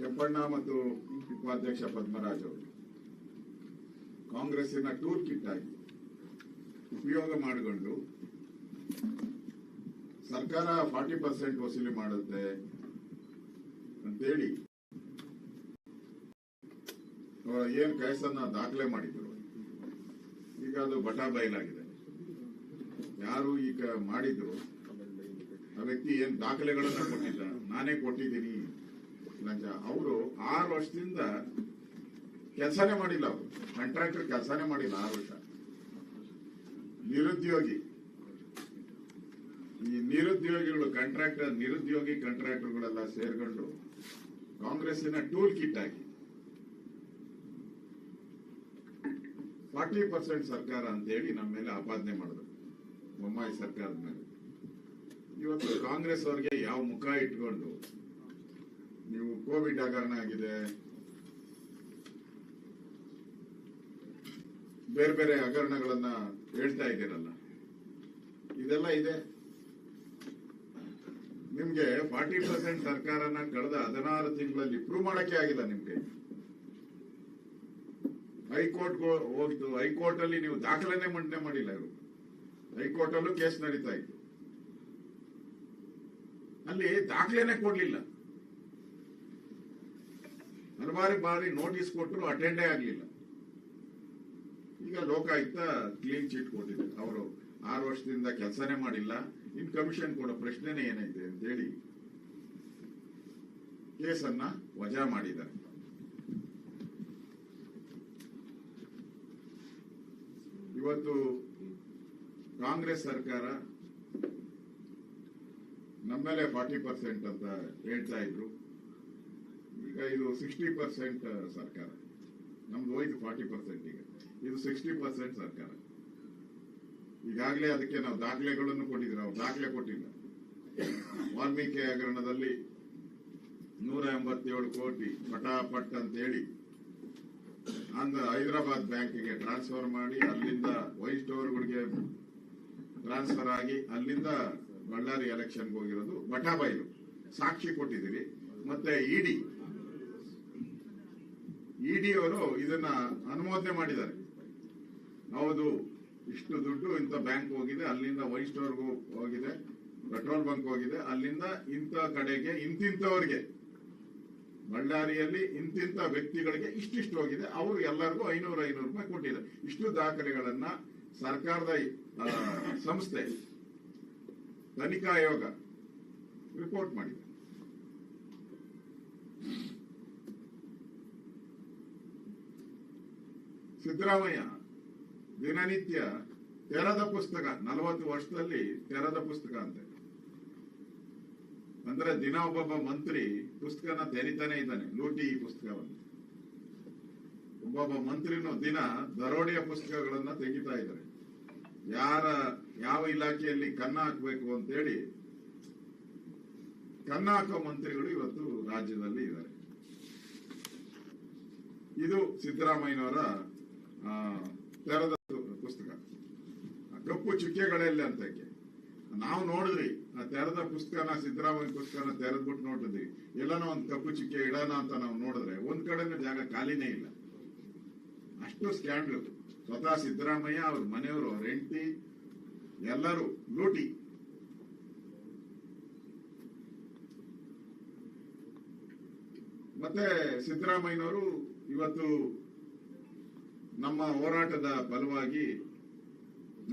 ಕೆಂಪಣ್ಣ ಮತ್ತು ಉಪಾಧ್ಯಕ್ಷ ಪದ್ಮರಾಜ್ ಅವರು. ಕಾಂಗ್ರೆಸ್ಸಿನ ಟೂಲ್ ಕಿಟ್ ಆಗಿ ಉಪಯೋಗ ಮಾಡಿಕೊಂಡು ಸರ್ಕಾರ ಫಾರ್ಟಿ ಪರ್ಸೆಂಟ್ ವಸೂಲಿ ಮಾಡುತ್ತೆ ಅಂತೇಳಿ ಅವರ ಏನ್ ಕೈಸನ್ನ ದಾಖಲೆ ಮಾಡಿದ್ರು. ಈಗ ಅದು ಬಟಾ ಬಯಲಾಗಿದೆ. ಯಾರು ಈಗ ಮಾಡಿದ್ರು, ಆ ವ್ಯಕ್ತಿ ಏನ್ ದಾಖಲೆಗಳನ್ನ ಕೊಟ್ಟಿದ್ದ? ನಾನೇ ಕೊಟ್ಟಿದ್ದೀನಿ. ಲಂಚ ಅವರು ಆರು ವರ್ಷದಿಂದ ಕೆಲಸನೇ ಮಾಡಿಲ್ಲ ಅವರು. ಕಾಂಟ್ರಾಕ್ಟರ್ ಕೆಲಸನೇ ಮಾಡಿಲ್ಲ ಆರು ವರ್ಷ. ನಿರುದ್ಯೋಗಿ. ಈ ನಿರುದ್ಯೋಗಿಗಳು ಕಾಂಟ್ರಾಕ್ಟರ್ ನಿರುದ್ಯೋಗಿ ಕಾಂಟ್ರಾಕ್ಟರ್ಗಳೆಲ್ಲ ಸೇರ್ಕೊಂಡು ಕಾಂಗ್ರೆಸ್ಸಿನ ಟೂಲ್ ಕಿಟ್ ಆಗಿ ಫಾರ್ಟಿ ಪರ್ಸೆಂಟ್ ಸರ್ಕಾರ ಅಂತೇಳಿ ನಮ್ಮ ಮೇಲೆ ಆಪಾದನೆ ಮಾಡಿದ್ರು. ಬೊಮ್ಮಾಯಿ ಸರ್ಕಾರದ ಮೇಲೆ. ಇವತ್ತು ಕಾಂಗ್ರೆಸ್ ಅವರಿಗೆ ಯಾವ ಮುಖ ಇಟ್ಕೊಂಡು ನೀವು ಕೋವಿಡ್ ಹಗರಣ ಆಗಿದೆ. ಬೇರೆ ಬೇರೆ ಹಗರಣಗಳನ್ನ ಹೇಳ್ತಾ ಇದ್ದೀರಲ್ಲ. ಇದೆಲ್ಲ ಇದೆ. ನಿಮ್ಗೆ ಫಾರ್ಟಿ ಪರ್ಸೆಂಟ್ ಸರ್ಕಾರನ ಕಳೆದ ಹದಿನಾರು ತಿಂಗಳಲ್ಲಿ ಪ್ರೂವ್ ಮಾಡಕ್ಕೆ ಆಗಿಲ್ಲ ನಿಮ್ಗೆ. ಹೈಕೋರ್ಟ್ ಹೋಗಿದ್ದು ಹೈಕೋರ್ಟ್ ಅಲ್ಲಿ ನೀವು ದಾಖಲೆನೆ ಮಂಡನೆ ಮಾಡಿಲ್ಲ ಇವರು. ಹೈಕೋರ್ಟ್ ಅಲ್ಲೂ ಕೇಸ್ ನಡೀತಾ ಇತ್ತು. ಅಲ್ಲಿ ದಾಖಲೆನೆ ಕೊಡ್ಲಿಲ್ಲ. ಹಲವಾರು ಬಾರಿ ನೋಟಿಸ್ ಕೊಟ್ಟರು ಅಟೆಂಡೇ ಆಗಲಿಲ್ಲ. ಈಗ ಲೋಕಾಯುಕ್ತ ಕ್ಲೀನ್ ಚೀಟ್ ಕೊಟ್ಟಿದೆ. ಅವರು ಆರು ವರ್ಷದಿಂದ ಕೆಲಸನೇ ಮಾಡಿಲ್ಲ. ಇನ್ ಕಮಿಷನ್ ಕೊಡೋ ಪ್ರಶ್ನೆನೇ ಏನೈತೆ ಅಂತೇಳಿ ಕೇಸನ್ನ ವಜಾ ಮಾಡಿದ್ದಾರೆ. ಇವತ್ತು ಕಾಂಗ್ರೆಸ್ ಸರ್ಕಾರ ನಮ್ಮೇಲೆ ಫಾರ್ಟಿ ಪರ್ಸೆಂಟ್ ಅಂತ ಹೇಳ್ತಾ ಇದ್ರು. ಈಗ ಇದು ಸಿಕ್ಸ್ಟಿ ಪರ್ಸೆಂಟ್ ಸರ್ಕಾರ. ನಮ್ದು ಹೋಯ್ತು ಫಾರ್ಟಿ ಪರ್ಸೆಂಟ್ ಈಗ. ಇದು ಸಿಕ್ಸ್ಟಿ ಪರ್ಸೆಂಟ್ ಸರ್ಕಾರ. ಈಗಾಗಲೇ ಅದಕ್ಕೆ ನಾವು ದಾಖಲೆಗಳನ್ನು ಕೊಟ್ಟಿದ್ದೀವಿ ನಾವು ದಾಖಲೆ ಕೊಟ್ಟಿಲ್ಲ. ವಾಲ್ಮೀಕಿ ಹಗರಣದಲ್ಲಿ ನೂರ ಎಂಬತ್ತೇಳು ಕೋಟಿ ಪಟಾಪಟ್ ಅಂತ ಹೇಳಿ ಅಂದ ಹೈದರಾಬಾದ್ ಬ್ಯಾಂಕಿಗೆ ಟ್ರಾನ್ಸ್ಫರ್ ಮಾಡಿ ಅಲ್ಲಿಂದ ವೈಟ್ ಸ್ಟೋರ್ಗಳಿಗೆ ಟ್ರಾನ್ಸ್ಫರ್ ಆಗಿ ಅಲ್ಲಿಂದ ಬಳ್ಳಾರಿ ಎಲೆಕ್ಷನ್ಗೆ ಹೋಗಿರೋದು ಬಟಾಬೈಲು ಸಾಕ್ಷಿ ಕೊಟ್ಟಿದ್ದೀರಿ. ಮತ್ತೆ ಇಡಿ ಇಡಿ ಅವರು ಇದನ್ನ ಅನುಮೋದನೆ ಮಾಡಿದ್ದಾರೆ. ಹೌದು, ಇಷ್ಟು ದುಡ್ಡು ಇಂಥ ಬ್ಯಾಂಕ್ ಹೋಗಿದೆ, ಅಲ್ಲಿಂದ ವೈ ಸ್ಟೋರ್ಗೂ ಹೋಗಿದೆ ಪೆಟ್ರೋಲ್ ಬಂಕ್ ಹೋಗಿದೆ, ಅಲ್ಲಿಂದ ಇಂಥ ಕಡೆಗೆ, ಇಂತಿಂಥವ್ರಿಗೆ, ಬಳ್ಳಾರಿಯಲ್ಲಿ ಇಂತಿಂಥ ವ್ಯಕ್ತಿಗಳಿಗೆ ಇಷ್ಟಿಷ್ಟು ಹೋಗಿದೆ, ಅವರು ಎಲ್ಲರಿಗೂ ಐನೂರ ಐನೂರು ರೂಪಾಯಿ ಕೊಟ್ಟಿದ್ದಾರೆ. ಇಷ್ಟು ದಾಖಲೆಗಳನ್ನ ಸರ್ಕಾರದ ಸಂಸ್ಥೆ, ತನಿಖಾ ಆಯೋಗ ರಿಪೋರ್ಟ್ ಮಾಡಿದೆ. ಸಿದ್ದರಾಮಯ್ಯ ದಿನನಿತ್ಯ ತೆರದ ಪುಸ್ತಕ, ನಲವತ್ತು ವರ್ಷದಲ್ಲಿ ತೆರದ ಪುಸ್ತಕ ಅಂತೆ. ಅಂದ್ರೆ ದಿನ ಒಬ್ಬೊಬ್ಬ ಮಂತ್ರಿ ಪುಸ್ತಕನ ತೆರಿತಾನೆ ಇದ್ದಾನೆ, ಲೂಟಿ ಈ ಪುಸ್ತಕವನ್ನು. ಒಬ್ಬೊಬ್ಬ ಮಂತ್ರಿನೂ ದಿನ ದರೋಡೆಯ ಪುಸ್ತಕಗಳನ್ನ ತೆಗಿತಾ ಇದ್ದಾರೆ. ಯಾರ, ಯಾವ ಇಲಾಖೆಯಲ್ಲಿ ಕನ್ನ ಹಾಕಬೇಕು ಅಂತೇಳಿ ಕನ್ನ ಹಾಕೋ ಮಂತ್ರಿಗಳು ಇವತ್ತು ರಾಜ್ಯದಲ್ಲಿ ಇದ್ದಾರೆ. ಇದು ಸಿದ್ದರಾಮಯ್ಯನವರ ಆ, ತೆರೆದ ಪುಸ್ತಕ. ಕಪ್ಪು ಚುಕ್ಕೆಗಳೆಲ್ಲ ಅಂತಕ್ಕೆ ನಾವು ನೋಡಿದ್ರಿ ಆ ತೆರೆದ ಪುಸ್ತಕನ ಸಿದ್ದರಾಮಯ್ಯ ಪುಸ್ತಕನ ತೆರೆದ್ಬಿಟ್ಟು ನೋಡಿದ್ವಿ. ಎಲ್ಲಾನು ಒಂದು ಕಪ್ಪು ಚುಕ್ಕೆ ಇಡೋಣ ಅಂತ ನಾವು ನೋಡಿದ್ರೆ ಒಂದ್ ಕಡೆನೂ ಜಾಗ ಖಾಲಿನೇ ಇಲ್ಲ. ಅಷ್ಟು ಸ್ಕ್ಯಾಂಡಲ್ ಸ್ವತಃ ಸಿದ್ದರಾಮಯ್ಯ ಅವ್ರ ಮನೆಯವರು ಅವ್ರ ಹೆಂಡತಿ ಎಲ್ಲರೂ ಲೂಟಿ. ಮತ್ತೆ ಸಿದ್ದರಾಮಯ್ಯನವರು ಇವತ್ತು ನಮ್ಮ ಹೋರಾಟದ ಫಲವಾಗಿ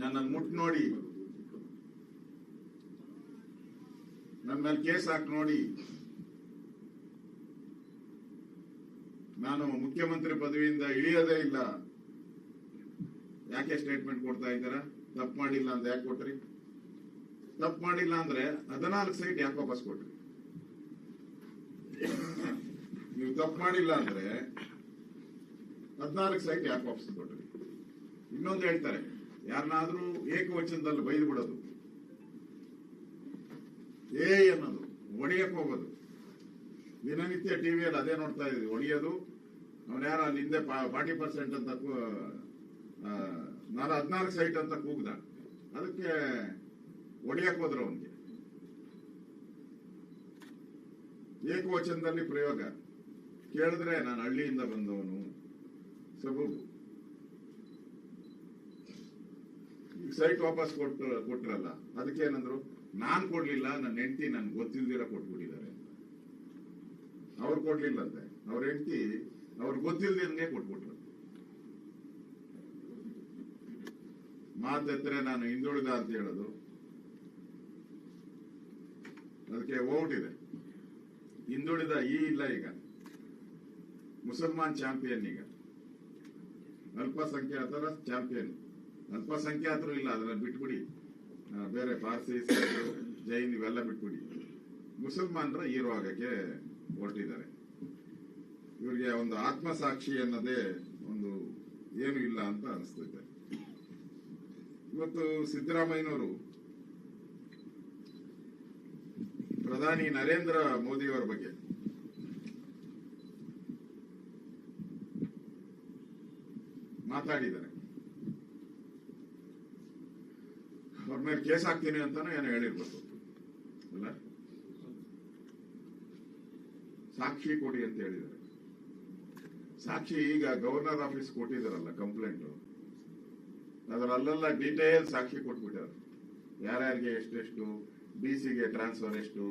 ನನ್ನ ಮುಟ್ ನೋಡಿ ನನ್ನ ಮೇಲೆ ಕೇಸ್ ಹಾಕಿ ನೋಡಿ, ನಾನು ಮುಖ್ಯಮಂತ್ರಿ ಪದವಿಯಿಂದ ಇಳಿಯೋದೇ ಇಲ್ಲ. ಯಾಕೆ ಸ್ಟೇಟ್ಮೆಂಟ್ ಕೊಡ್ತಾ ಇದ್ದೀರಾ? ತಪ್ಪು ಮಾಡಿಲ್ಲ ಅಂತ ಯಾಕೆ ಕೊಟ್ರಿ? ತಪ್ಪು ಮಾಡಿಲ್ಲ ಅಂದ್ರೆ ಹದಿನಾಲ್ಕು ಸೈಟ್ ಯಾಕೆ ವಾಪಸ್ ಕೊಟ್ರಿ? ನೀವು ತಪ್ಪು ಮಾಡಿಲ್ಲ ಅಂದ್ರೆ ಹದಿನಾಲ್ಕು ಸೈಟ್ ಯಾಕೆ ವಾಪಸ್ ಕೊಟ್ಟರು? ಇನ್ನೊಂದು ಹೇಳ್ತಾರೆ, ಯಾರನ್ನಾದ್ರೂ ಏಕವಚನದಲ್ಲಿ ಬೈದು ಬಿಡೋದು. ಏ ಅನ್ನೋದು ಒಡೆಯಕ್ಕೆ ಹೋಗೋದು. ದಿನನಿತ್ಯ ಟಿವಿಯಲ್ಲಿ ಅದೇ ನೋಡ್ತಾ ಇದ್ವಿ ಹೊಡಿಯೋದು ಅವನು ಯಾರ ಅಲ್ಲಿ ಹಿಂದೆ ಫಾರ್ಟಿ ಪರ್ಸೆಂಟ್ ಅಂತ ನಾನು ಹದಿನಾಲ್ಕು ಸೈಟ್ ಅಂತ ಕೂಗ್ದ. ಅದಕ್ಕೆ ಒಡೆಯಕ್ಕೆ ಹೋದ್ರು ಅವನಿಗೆ. ಏಕವಚನದಲ್ಲಿ ಪ್ರಯೋಗ. ಕೇಳಿದ್ರೆ ನಾನು ಹಳ್ಳಿಯಿಂದ ಬಂದವನು. ಸಬೂಬು ಈಗ ಸೈಟ್ ವಾಪಸ್ ಕೊಟ್ಟು ಕೊಟ್ರಲ್ಲ. ಅದಕ್ಕೆ ಏನಂದ್ರು ನಾನ್ ಕೊಡ್ಲಿಲ್ಲ ನನ್ನ ಹೆಂಡತಿ ನನ್ಗೆ ಗೊತ್ತಿಲ್ದಿರ ಕೊಟ್ಬಿಟ್ಟಿದ್ದಾರೆ. ಅವ್ರು ಕೊಡ್ಲಿಲ್ಲಂತೆ. ಅವ್ರ ಹೆಂಡತಿ ಅವ್ರು ಗೊತ್ತಿಲ್ದಂಗೆ ಕೊಟ್ಬಿಟ್ರು. ಮಾತೆತ್ತರೆ ನಾನು ಹಿಂದುಳಿದ ಅಂತ ಹೇಳೋದು. ಅದಕ್ಕೆ ಓಟ್ ಇದೆ. ಹಿಂದುಳಿದ ಈ ಇಲ್ಲ ಈಗ. ಮುಸಲ್ಮಾನ್ ಚಾಂಪಿಯನ್ ಈಗ. ಅಲ್ಪಸಂಖ್ಯಾತರ ಚಾಂಪಿಯನ್. ಅಲ್ಪಸಂಖ್ಯಾತರು ಇಲ್ಲ, ಅದನ್ನ ಬಿಟ್ಬಿಡಿ. ಬೇರೆ ಪಾರ್ಸಿ ಜೈನ್ ಇವೆಲ್ಲ ಬಿಟ್ಬಿಡಿ. ಮುಸಲ್ಮಾನರ ಹೀರೋ ಆಗಕ್ಕೆ ಹೊರಟಿದ್ದಾರೆ. ಇವರಿಗೆ ಒಂದು ಆತ್ಮಸಾಕ್ಷಿ ಅನ್ನೋದೇ ಒಂದು ಏನು ಇಲ್ಲ ಅಂತ ಅನಿಸ್ತೈತೆ. ಇವತ್ತು ಸಿದ್ದರಾಮಯ್ಯನವರು ಪ್ರಧಾನಿ ನರೇಂದ್ರ ಮೋದಿಯವರ ಬಗ್ಗೆ ಮಾತಾಡಿದ್ದಾರೆ ಅವ್ರ ಮೇಲೆ ಕೇಸ್ ಹಾಕ್ತೀನಿ ಅಂತಾನೆ ಏನೋ ಹೇಳಿರ್ಬೇಕು ಅಲ್ಲ? ಸಾಕ್ಷಿ ಕೊಡಿ ಅಂತ ಹೇಳಿದ್ದಾರೆ. ಸಾಕ್ಷಿ ಈಗ ಗವರ್ನರ್ ಆಫೀಸ್ ಕೊಟ್ಟಿದಾರಲ್ಲ ಕಂಪ್ಲೇಂಟ್ ಅದರಲ್ಲೆಲ್ಲ ಡೀಟೇಲ್ ಸಾಕ್ಷಿ ಕೊಟ್ಬಿಟ್ಟಾರೆ. ಯಾರ್ಯಾರಿಗೆ ಎಷ್ಟೆಷ್ಟು ಡಿ ಸಿಗೆ ಟ್ರಾನ್ಸ್ಫರ್ ಎಷ್ಟು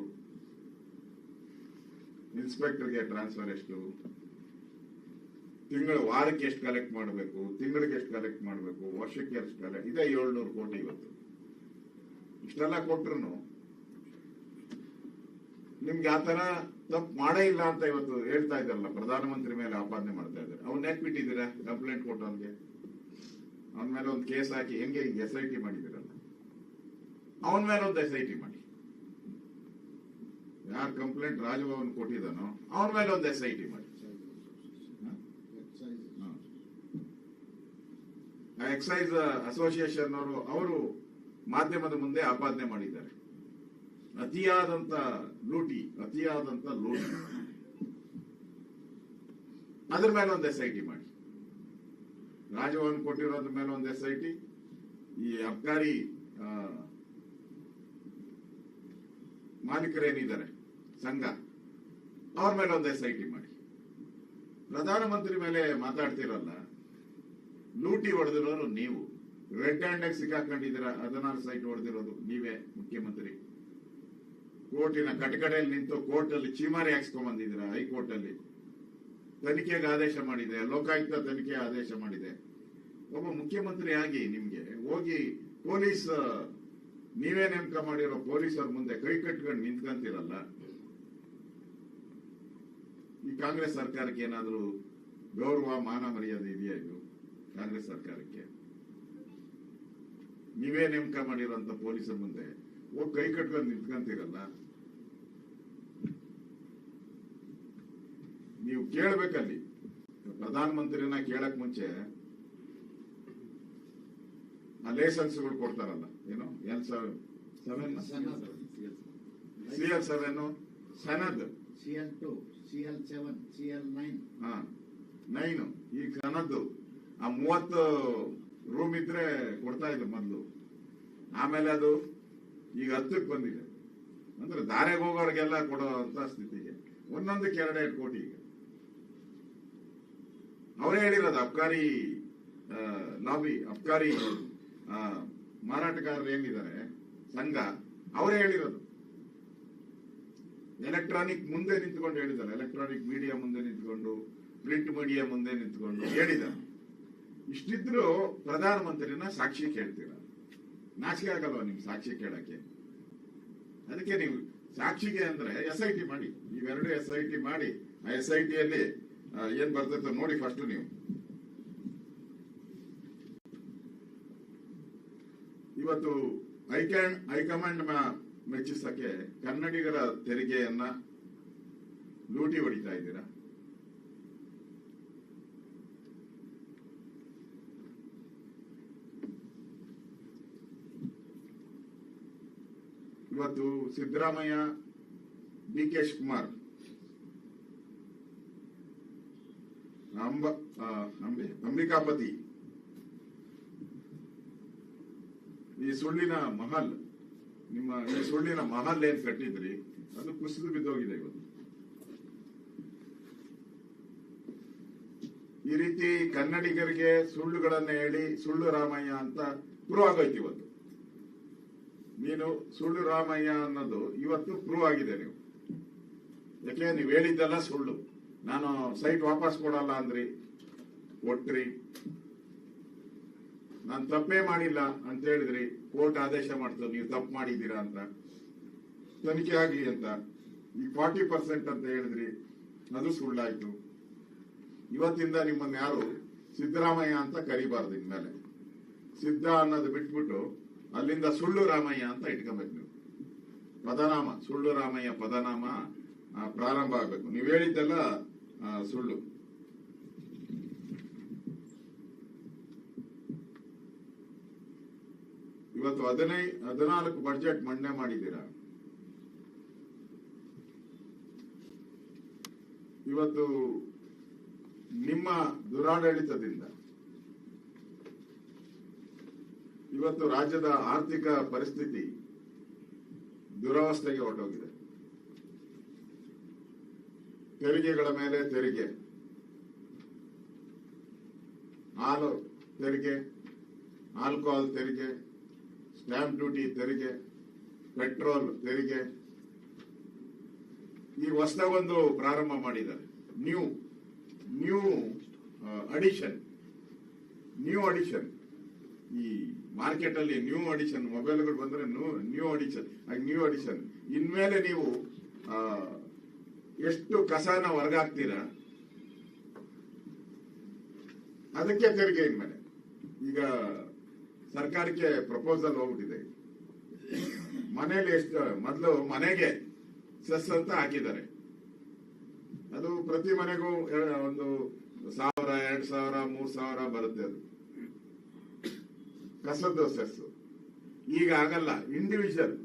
ಇನ್ಸ್ಪೆಕ್ಟರ್ಗೆ ಟ್ರಾನ್ಸ್ಫರ್ ಎಷ್ಟು ತಿಂಗಳು ವಾರಕ್ಕೆ ಎಷ್ಟು ಕಲೆಕ್ಟ್ ಮಾಡಬೇಕು, ತಿಂಗಳಿಗೆ ಎಷ್ಟು ಕಲೆಕ್ಟ್ ಮಾಡಬೇಕು, ವರ್ಷಕ್ಕೆ ಎಷ್ಟು ಕಲೆಕ್ಟ್ ಇದೇ ಏಳ್ನೂರು ಕೋಟಿ ಇವತ್ತು. ಇಷ್ಟೆಲ್ಲ ಕೊಟ್ರು ನಿಮ್ಗೆ ಆ ತರ ತಪ್ಪು ಮಾಡೇ ಇಲ್ಲ ಅಂತ ಇವತ್ತು ಹೇಳ್ತಾ ಇದ್ದಾರಲ್ಲ, ಪ್ರಧಾನಮಂತ್ರಿ ಮೇಲೆ ಆಪಾದನೆ ಮಾಡ್ತಾ ಇದ್ದಾರೆ. ಅವ್ನ ನೆಟ್ ಬಿಟ್ಟಿದ್ದೀರಾ ಕಂಪ್ಲೇಂಟ್ ಕೊಟ್ಟವನ್ಗೆ ಅವನ ಮೇಲೆ ಒಂದು ಕೇಸ್ ಹಾಕಿ ಹೆಂಗೆ ಎಸ್ ಐ ಟಿ ಮಾಡಿದಿರಲ್ಲ ಅವನ ಮೇಲೆ ಒಂದು ಎಸ್ ಐ ಟಿ ಮಾಡಿ. ಯಾರು ಕಂಪ್ಲೇಂಟ್ ರಾಜಭವನ್ ಕೊಟ್ಟಿದ್ದಾನೋ ಅವನ ಮೇಲೆ ಒಂದು ಎಸ್ ಐ ಟಿ ಮಾಡಿ ಹ? ಆ ಎಕ್ಸೈಸ್ ಅಸೋಸಿಯೇಷನ್ ಅವರು ಅವರು ಮಾಧ್ಯಮದ ಮುಂದೆ ಆಪಾದನೆ ಮಾಡಿದ್ದಾರೆ. ಅತಿಯಾದಂತ ಲೂಟಿ ಅತಿಯಾದಂತ ಲೂಟಿ. ಅದ್ರ ಮೇಲೆ ಒಂದು ಎಸ್ ಐ ಟಿ ಮಾಡಿ. ರಾಜಭವನ್ ಕೊಟ್ಟಿರೋದ್ರ ಮೇಲೆ ಒಂದು ಎಸ್ ಐ ಟಿ ಈ ಅಬ್ಕಾರಿ ಮಾಲೀಕರೇನಿದ್ದಾರೆ? ಸಂಘ. ಅವ್ರ ಮೇಲೆ ಒಂದು ಎಸ್ ಐ ಟಿ ಮಾಡಿ. ಪ್ರಧಾನಮಂತ್ರಿ ಮೇಲೆ ಮಾತಾಡ್ತಿರಲ್ಲ ಲೂಟಿ ಹೊಡೆದಿರೋರು ನೀವು. ರೆಡ್ ಹ್ಯಾಂಡ್ ಆಗಿ ಸಿಕ್ಕಾಕೊಂಡಿದ್ದೀರಾ ಹದಿನಾರು ಸೈಟ್ ಹೊಡೆದಿರೋದು ನೀವೇ ಮುಖ್ಯಮಂತ್ರಿ. ಕೋರ್ಟಿನ ಕಟಕಡೆಯಲ್ಲಿ ನಿಂತು ಕೋರ್ಟ್ ಅಲ್ಲಿ ಚೀಮಾರಿ ಹಾಕ್ಸ್ಕೊಂಡ್ ಬಂದಿದ್ದೀರಾ ಹೈಕೋರ್ಟ್ ಅಲ್ಲಿ ತನಿಖೆಗೆ ಆದೇಶ ಮಾಡಿದೆ, ಲೋಕಾಯುಕ್ತ ತನಿಖೆ ಆದೇಶ ಮಾಡಿದೆ. ಒಬ್ಬ ಮುಖ್ಯಮಂತ್ರಿ ಆಗಿ ನಿಮ್ಗೆ ಹೋಗಿ ಪೊಲೀಸ್, ನೀವೇ ನೇಮಕ ಮಾಡಿರೋ ಪೊಲೀಸರ ಮುಂದೆ ಕೈ ಕಟ್ಕೊಂಡು ನಿಂತ್ಕೊಂತೀರಲ್ಲ? ಈ ಕಾಂಗ್ರೆಸ್ ಸರ್ಕಾರಕ್ಕೆ ಏನಾದರೂ ಗೌರವ, ಮಾನ ಮರ್ಯಾದೆ ಇದೆಯಾ ಇದು? ಕಾಂಗ್ರೆಸ್ ಸರ್ಕಾರಕ್ಕೆ. ನೀವೇ ನೇಮಕ ಮಾಡಿರೋಂತ ಪೊಲೀಸರ ಮುಂದೆ ಹೋಗಿ ಕೈ ಕಟ್ಕೊಂಡು ನಿಂತ್ಕೊಂತೀರಲ್ಲ? ನೀವು ಕೇಳ್ಬೇಕಲ್ಲಿ. ಪ್ರಧಾನಮಂತ್ರಿನ ಕೇಳಕ್ ಮುಂಚೆ ಆ ಲೈಸೆನ್ಸ್ಗಳು ಕೊಡ್ತಾರಲ್ಲ ಏನು? L seven C L seven? ಸನದ್? C L two C L seven C L nine. ಹಾ ನೈನ್. ಈ ಸನದ್ದು ಆ ಮೂವತ್ತು ರೂಮ್ ಇದ್ರೆ ಕೊಡ್ತಾ ಇದ್ರು ಮೊದಲು. ಆಮೇಲೆ ಅದು ಈಗ ಹತ್ತಕ್ಕೆ ಬಂದಿದೆ. ಅಂದ್ರೆ ದಾರೆಗೆ ಹೋಗೋರಿಗೆಲ್ಲ ಕೊಡೋ ಅಂತ ಸ್ಥಿತಿಗೆ. ಒಂದೊಂದಕ್ಕೆ ಎರಡೆರಡು ಕೋಟಿ ಈಗ. ಅವರೇ ಹೇಳಿರೋದು ಅಬ್ಕಾರಿ ಲಾಬಿ, ಅಬ್ಕಾರಿ ಮಾರಾಟಗಾರರು ಏನಿದ್ದಾರೆ ಸಂಘ, ಅವರೇ ಹೇಳಿರೋದು. ಎಲೆಕ್ಟ್ರಾನಿಕ್ ಮುಂದೆ ನಿಂತ್ಕೊಂಡು ಹೇಳಿದ್ದಾರೆ. ಎಲೆಕ್ಟ್ರಾನಿಕ್ ಮೀಡಿಯಾ ಮುಂದೆ ನಿಂತ್ಕೊಂಡು, ಪ್ರಿಂಟ್ ಮೀಡಿಯಾ ಮುಂದೆ ನಿಂತ್ಕೊಂಡು ಹೇಳಿದ್ದಾರೆ. ಇಷ್ಟಿದ್ರು ಪ್ರಧಾನಮಂತ್ರಿನ ಸಾಕ್ಷಿ ಕೇಳ್ತೀರ? ನಾಚಿಕೆ ಆಗಲ್ವಾ ನಿಮ್ ಸಾಕ್ಷಿ ಕೇಳಕ್ಕೆ? ಅದಕ್ಕೆ ನೀವು ಸಾಕ್ಷಿಗೆ ಅಂದ್ರೆ ಎಸ್ ಐ ಟಿ ಮಾಡಿ. ಇವೆರಡು ಎಸ್ ಐ ಟಿ ಮಾಡಿ. ಆ ಎಸ್ ಐ ಟಿಯಲ್ಲಿ ಏನ್ ಬರ್ತೈತೆ ನೋಡಿ ಫಸ್ಟ್ ನೀವು. ಇವತ್ತು ಹೈಕ್ಯಾಂಡ್ ಹೈಕಮಾಂಡ್ ಮೆಚ್ಚಿಸಕ್ಕೆ ಕನ್ನಡಿಗರ ತೆರಿಗೆಯನ್ನ ಲೂಟಿ ಹೊಡಿತಾ ಇದ್ದೀರಾ? ಇವತ್ತು ಸಿದ್ದರಾಮಯ್ಯ, ಡಿ ಕೆ ಶಿವಕುಮಾರ್. ಅಂಬ ಅಂಬಿಕಾಪತಿ ಈ ಸುಳ್ಳಿನ ಮಹಲ್, ನಿಮ್ಮ, ಈ ಸುಳ್ಳಿನ ಮಹಲ್ ಏನ್ ಕಟ್ಟಿದ್ರಿ? ಅದು ಕುಸಿದು ಬಿದ್ದೋಗಿದೆ ಇವತ್ತು. ಈ ರೀತಿ ಕನ್ನಡಿಗರಿಗೆ ಸುಳ್ಳುಗಳನ್ನ ಹೇಳಿ ಸುಳ್ಳು ರಾಮಯ್ಯ ಅಂತ ಪ್ರೂವ್ ಆಗೋಯ್ತು ಇವತ್ತು. ನೀನು ಸುಳ್ಳು ರಾಮಯ್ಯ ಅನ್ನೋದು ಇವತ್ತು ಪ್ರೂವ್ ಆಗಿದೆ ನೀವು. ಯಾಕೆ? ನೀವು ಹೇಳಿದ್ದೆಲ್ಲ ಸುಳ್ಳು. ನಾನು ಸೈಟ್ ವಾಪಸ್ ಕೊಡಲ್ಲ ಅಂದ್ರಿ. ಕೊಟ್ರಿ. ನಾನು ತಪ್ಪೇ ಮಾಡಿಲ್ಲ ಅಂತ ಹೇಳಿದ್ರಿ. ಕೋರ್ಟ್ ಆದೇಶ ಮಾಡ್ತದೆ. ನೀವು ತಪ್ಪು ಮಾಡಿದ್ದೀರಾ ಅಂತ. ತನಿಖೆ ಆಗ್ಲಿ ಅಂತ. ಈ ಫಾರ್ಟಿ ಪರ್ಸೆಂಟ್ ಅಂತ ಹೇಳಿದ್ರಿ. ಅದು ಸುಳ್ಳಾಯ್ತು. ಇವತ್ತಿಂದ ನಿಮ್ಮನ್ನ ಯಾರು ಸಿದ್ದರಾಮಯ್ಯ ಅಂತ ಕರಿಬಾರ್ದು ಇನ್ಮೇಲೆ. ಸಿದ್ಧ ಅನ್ನೋದು ಬಿಟ್ಬಿಟ್ಟು ಅಲ್ಲಿಂದ ಸುಳ್ಳು ರಾಮಯ್ಯ ಅಂತ ಇಟ್ಕೊಬೇಕು. ನೀವು ಪದನಾಮ ಸುಳ್ಳು ರಾಮಯ್ಯ ಪದನಾಮ ಪ್ರಾರಂಭ ಆಗ್ಬೇಕು. ನೀವು ಹೇಳಿದ್ದೆಲ್ಲ ಸುಳ್ಳು. ಇವತ್ತು ಹದಿನೈ, ಹದಿನಾಲ್ಕು ಬಜೆಟ್ ಮಂಡನೆ ಮಾಡಿದ್ದೀರಾ? ಇವತ್ತು ನಿಮ್ಮ ದುರಾಡಳಿತದಿಂದ ಇವತ್ತು ರಾಜ್ಯದ ಆರ್ಥಿಕ ಪರಿಸ್ಥಿತಿ ದುರವಸ್ಥೆಗೆ ಹೊರಟೋಗಿದೆ. ತೆರಿಗೆಗಳ ಮೇಲೆ ತೆರಿಗೆ. ಹಾಲು ತೆರಿಗೆ ಆಲ್ಕೋಹಾಲ್ ತೆರಿಗೆ, ಸ್ಟ್ಯಾಂಪ್ ಡ್ಯೂಟಿ ತೆರಿಗೆ, ಪೆಟ್ರೋಲ್ ತೆರಿಗೆ. ಈ ಹೊಸದೊಂದು ಪ್ರಾರಂಭ ಮಾಡಿದ್ದಾರೆ. New new addition new addition ಈ ಮಾರ್ಕೆಟ್ ಅಲ್ಲಿ ನ್ಯೂ ಅಡಿಷನ್ ಮೊಬೈಲ್ಗಳು ಬಂದ್ರೆ ನ್ಯೂ ಅಡಿಷನ್ ನ್ಯೂ ಅಡಿಷನ್ ಇನ್ಮೇಲೆ ನೀವು ಎಷ್ಟು ಕಸನ ಹೊರಗಾಕ್ತೀರಾ ಅದಕ್ಕೆ ತೆರಿಗೆ ಇನ್ಮೇಲೆ. ಈಗ ಸರ್ಕಾರಕ್ಕೆ ಪ್ರಪೋಸಲ್ ಹೋಗ್ಬಿಟ್ಟಿದೆ. ಮನೇಲಿ ಎಷ್ಟು, ಮೊದಲು ಮನೆಗೆ ಸೆಸ್ ಅಂತ ಹಾಕಿದ್ದಾರೆ. ಅದು ಪ್ರತಿ ಮನೆಗೂ ಒಂದು ಸಾವಿರ, ಎರಡ್ ಸಾವಿರ, ಮೂರ್ ಸಾವಿರ ಬರುತ್ತೆ ಅದು. ಕಸದ್ದು ಸೆಸ್ ಈಗ ಆಗಲ್ಲ ಇಂಡಿವಿಜುವಲ್